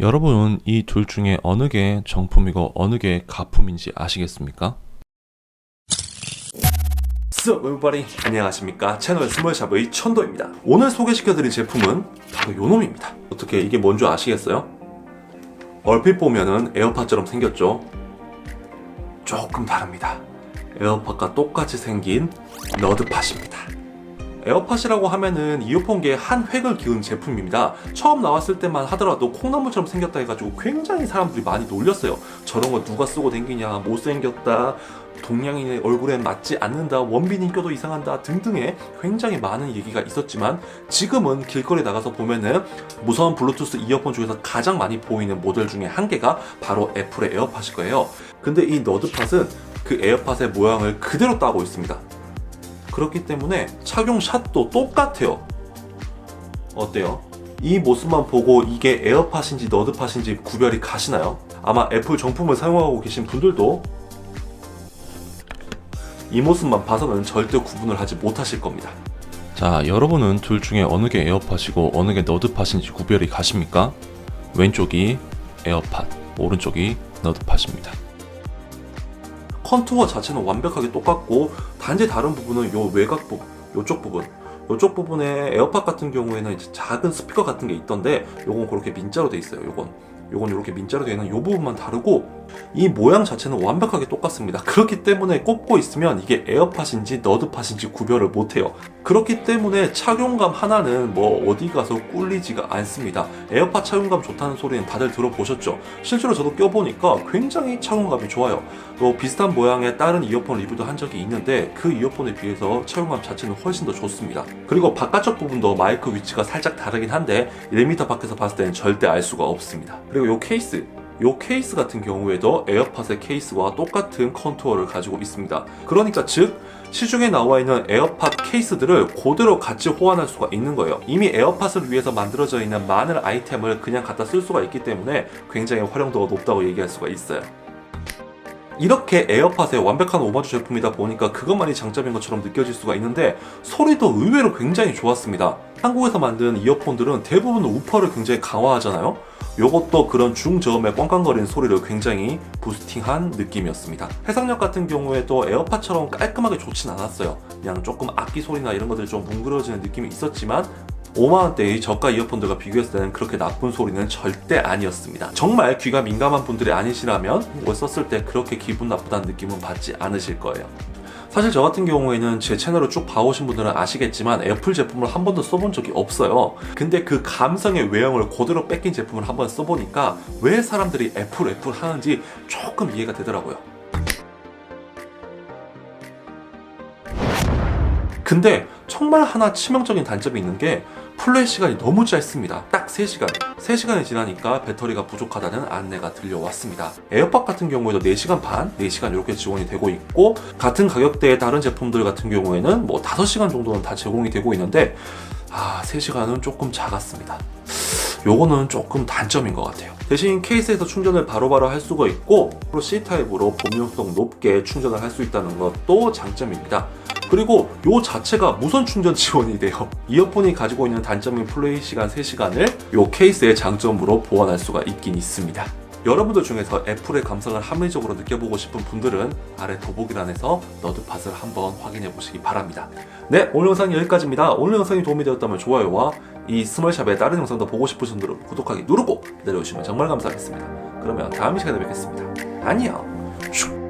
여러분은 이 둘 중에 어느 게 정품이고 어느 게 가품인지 아시겠습니까? Everybody 안녕하십니까? 채널 스몰샵의 천도입니다. 오늘 소개시켜드릴 제품은 바로 요놈입니다. 어떻게 이게 뭔지 아시겠어요? 얼핏 보면은 에어팟처럼 생겼죠? 조금 다릅니다. 에어팟과 똑같이 생긴 너드팟입니다 에어팟이라고 하면은 이어폰계의 한 획을 기운 제품입니다. 처음 나왔을 때만 하더라도 콩나물처럼 생겼다 해가지고 굉장히 사람들이 많이 놀렸어요. 저런 거 누가 쓰고 댕기냐, 못생겼다, 동양인의 얼굴에 맞지 않는다, 원빈이 껴도 이상한다 등등의 굉장히 많은 얘기가 있었지만 지금은 길거리 나가서 보면은 무선 블루투스 이어폰 중에서 가장 많이 보이는 모델 중에 한 개가 바로 애플의 에어팟일 거예요. 근데 이 너드팟은 그 에어팟의 모양을 그대로 따고 있습니다. 그렇기 때문에 착용 샷도 똑같아요. 어때요? 이 모습만 보고 이게 에어팟인지 너드팟인지 구별이 가시나요? 아마 애플 정품을 사용하고 계신 분들도 이 모습만 봐서는 절대 구분을 하지 못하실 겁니다. 자, 여러분은 둘 중에 어느 게 에어팟이고 어느 게 너드팟인지 구별이 가십니까? 왼쪽이 에어팟, 오른쪽이 너드팟입니다. 컨투어 자체는 완벽하게 똑같고 단지 다른 부분은 요 외곽 부분, 요쪽 부분. 요쪽 부분에 에어팟 같은 경우에는 작은 스피커 같은 게 있던데 요건 그렇게 민자로 돼 있어요. 요건. 요건 이렇게 민자로 되어 있는 요 부분만 다르고 이 모양 자체는 완벽하게 똑같습니다. 그렇기 때문에 꼽고 있으면 이게 에어팟인지 너드팟인지 구별을 못해요. 그렇기 때문에 착용감 하나는 뭐 어디 가서 꿀리지가 않습니다. 에어팟 착용감 좋다는 소리는 다들 들어보셨죠? 실제로 저도 껴보니까 굉장히 착용감이 좋아요. 또 비슷한 모양의 다른 이어폰 리뷰도 한 적이 있는데 그 이어폰에 비해서 착용감 자체는 훨씬 더 좋습니다. 그리고 바깥쪽 부분도 마이크 위치가 살짝 다르긴 한데 1m 밖에서 봤을 때는 절대 알 수가 없습니다. 그리고 이 케이스 요 케이스 같은 경우에도 에어팟의 케이스와 똑같은 컨투어를 가지고 있습니다. 그러니까 즉 시중에 나와 있는 에어팟 케이스들을 그대로 같이 호환할 수가 있는 거예요. 이미 에어팟을 위해서 만들어져 있는 많은 아이템을 그냥 갖다 쓸 수가 있기 때문에 굉장히 활용도가 높다고 얘기할 수가 있어요. 이렇게 에어팟의 완벽한 오마주 제품이다 보니까 그것만이 장점인 것처럼 느껴질 수가 있는데 소리도 의외로 굉장히 좋았습니다. 한국에서 만든 이어폰들은 대부분 우퍼를 굉장히 강화하잖아요. 요것도 그런 중저음의 꽝꽝거리는 소리를 굉장히 부스팅한 느낌이었습니다. 해상력 같은 경우에도 에어팟처럼 깔끔하게 좋진 않았어요. 그냥 조금 악기 소리나 이런 것들이 좀 뭉그러지는 느낌이 있었지만 5만원대의 저가 이어폰들과 비교했을 때는 그렇게 나쁜 소리는 절대 아니었습니다. 정말 귀가 민감한 분들이 아니시라면 이걸 썼을 때 그렇게 기분 나쁘다는 느낌은 받지 않으실 거예요. 사실 저 같은 경우에는 제 채널을 쭉 봐오신 분들은 아시겠지만 애플 제품을 한 번도 써본 적이 없어요. 근데 그 감성의 외형을 그대로 뺏긴 제품을 한 번 써보니까 왜 사람들이 애플 애플 하는지 조금 이해가 되더라고요. 근데 정말 하나 치명적인 단점이 있는 게 플레이 시간이 너무 짧습니다. 딱 3시간. 3시간이 지나니까 배터리가 부족하다는 안내가 들려왔습니다. 에어팟 같은 경우에도 4시간 반, 4시간 이렇게 지원이 되고 있고 같은 가격대의 다른 제품들 같은 경우에는 뭐 5시간 정도는 다 제공이 되고 있는데 아, 3시간은 조금 작았습니다. 요거는 조금 단점인 것 같아요. 대신 케이스에서 충전을 바로바로 할 수가 있고 C타입으로 범용성 높게 충전을 할 수 있다는 것도 장점입니다. 그리고 요 자체가 무선 충전 지원이 돼요. 이어폰이 가지고 있는 단점인 플레이 시간 3시간을 요 케이스의 장점으로 보완할 수가 있긴 있습니다. 여러분들 중에서 애플의 감성을 합리적으로 느껴보고 싶은 분들은 아래 더보기란에서 너드팟을 한번 확인해 보시기 바랍니다. 네, 오늘 영상은 여기까지입니다. 오늘 영상이 도움이 되었다면 좋아요와 이 스몰샵의 다른 영상도 보고 싶으신 분들은 구독하기 누르고 기다려주시면 정말 감사하겠습니다. 그러면 다음 시간에 뵙겠습니다. 안녕! 슉!